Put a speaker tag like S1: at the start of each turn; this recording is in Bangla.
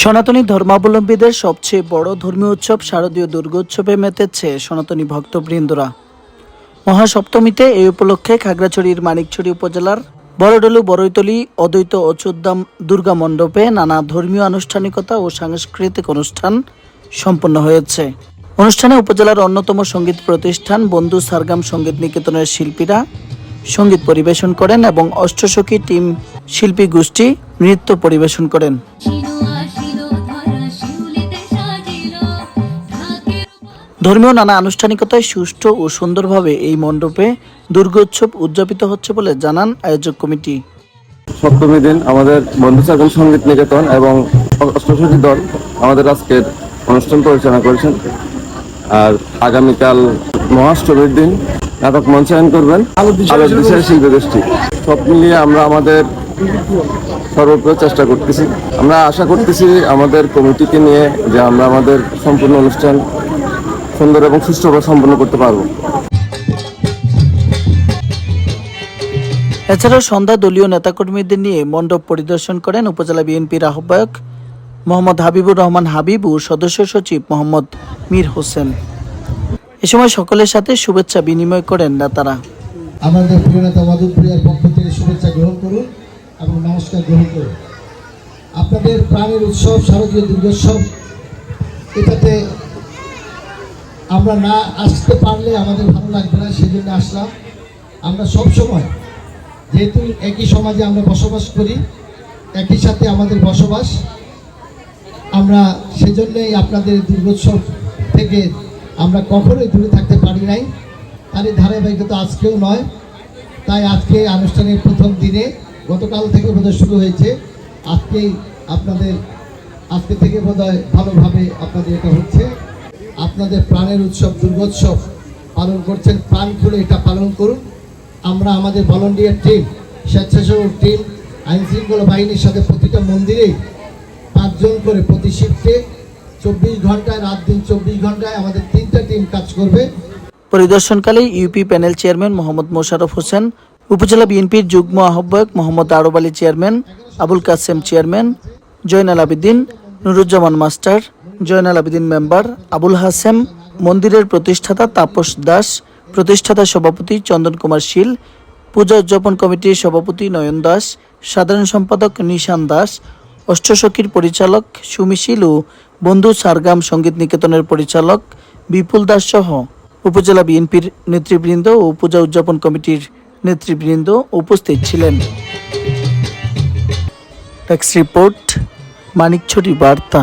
S1: সনাতনী ধর্মাবলম্বীদের সবচেয়ে বড় ধর্মীয় উৎসব শারদীয় দুর্গোৎসবে মেতেছে সনাতনী ভক্তবৃন্দরা। মহাসপ্তমীতে এই উপলক্ষে খাগড়াছড়ির মানিকছড়ি উপজেলার বড়ডলু বড়ইতলি অদ্বৈত অচুদ্দাম দুর্গা মণ্ডপে নানা ধর্মীয় আনুষ্ঠানিকতা ও সাংস্কৃতিক অনুষ্ঠান সম্পন্ন হয়েছে। অনুষ্ঠানে উপজেলার অন্যতম সংগীত প্রতিষ্ঠান বন্ধু সারগাম সংগীত নিকেতনের শিল্পীরা সংগীত পরিবেশন করেন এবং অষ্টসখী টিম শিল্পী গোষ্ঠী নৃত্য পরিবেশন করেন। ধর্মীয় নানা আনুষ্ঠানিকতায় সুষ্ঠু ও সুন্দরভাবে এই মণ্ডপে দুর্গোৎসব উদযাপিত হচ্ছে বলে জানান আয়োজক কমিটি।
S2: সপ্তমী দিন আমাদের বন্ধু সাগম সংগীত নিকেতন এবং অষ্টসখী দল আমাদের আজকের অনুষ্ঠান পরিচালনা করেছেন। আর আগামীকাল মহাষ্টমীর দিন নাটক মঞ্চায়ন করবেন। শিল্পী গোষ্ঠী। সব মিলিয়ে আমরা আমাদের সর্বপ্রয় চেষ্টা করতেছি। আমরা আশা করতেছি আমাদের কমিটিকে নিয়ে যে আমরা আমাদের সম্পূর্ণ অনুষ্ঠান সুন্দর এবং সুষ্ঠুভাবে সম্পন্ন করতে পারব।
S1: এছাড়াও সন্ধ্যা দলীয় নেতাকর্মীদের নিয়ে মণ্ডপ পরিদর্শন করেন উপজেলা বিএনপির আহ্বায়ক মোহাম্মদ হাবিবুর রহমান হাবিব ও সদস্য সচিব মোহাম্মদ মীর হোসেন। এ সময় সকলের সাথে শুভেচ্ছা বিনিময় করেন নেতারা।
S3: আমাদের প্রিয় নেতা মধুপ্রিয়ার পক্ষ থেকে শুভেচ্ছা গ্রহণ করুন এবং নমস্কার গ্রহণ করুন। আপনাদের প্রাণের উৎসব শারদীয় দুর্গোৎসব এটাতে আমরা না আসতে পারলে আমাদের ভালো লাগবে না সেই জন্য আসলাম। আমরা সব সময় যেহেতু একই সমাজে আমরা বসবাস করি, একই সাথে আমাদের বসবাস, আমরা সেজন্যই আপনাদের দুর্গোৎসব থেকে আমরা কখনোই দূরে থাকতে পারি নাই। তারই ধারাবাহিকতা আজকেও নয়, তাই আজকে আনুষ্ঠানের প্রথম দিনে গতকাল থেকে বোধহয় শুরু হয়েছে। আজকেই আপনাদের, আজকে থেকে বোধহয় ভালোভাবে আপনাদের এটা হচ্ছে। আপনাদের প্রাণের উৎসব, দুর্গোৎসব পালন করছেন, প্রাণ খুলে এটা পালন করুন। আমরা আমাদের ভলেন্টিয়ার টিম স্বেচ্ছাসেবক টিম আইনশৃঙ্খলা বাহিনীর সাথে প্রতিটা মন্দিরেই পাঁচজন করে প্রতি শিফটে চব্বিশ ঘন্টায়, রাত দিন চব্বিশ ঘন্টায় আমাদের তিনটা টিম কাজ করবে।
S1: পরিদর্শনকালে UP panel chairman Mohammad Mosharraf Hossain, উপজেলা বিএনপির যুগ্ম আহ্বায়ক Mohammad Arab Ali chairman, Abul Kashem chairman, Joynal Abedin, Nuruzzaman master Joynal Abedin member Abul Hashem, মন্দিরের প্রতিষ্ঠাতা তাপস দাস, প্রতিষ্ঠাতা সভাপতি চন্দন কুমার শীল, পূজা উদযাপন কমিটির সভাপতি নয়ন দাস, সাধারণ সম্পাদক নিশান দাস, অষ্টসখীর পরিচালক সুমিশিল ও বন্ধু সারগাম সংগীত নিকেতনের পরিচালক বিপুল দাস সহ উপজেলা বিএনপির নেতৃবৃন্দ ও পূজা উদযাপন কমিটির নেতৃবৃন্দ উপস্থিত ছিলেন। ট্যাক্স রিপোর্ট মানিকছড়ি বার্তা।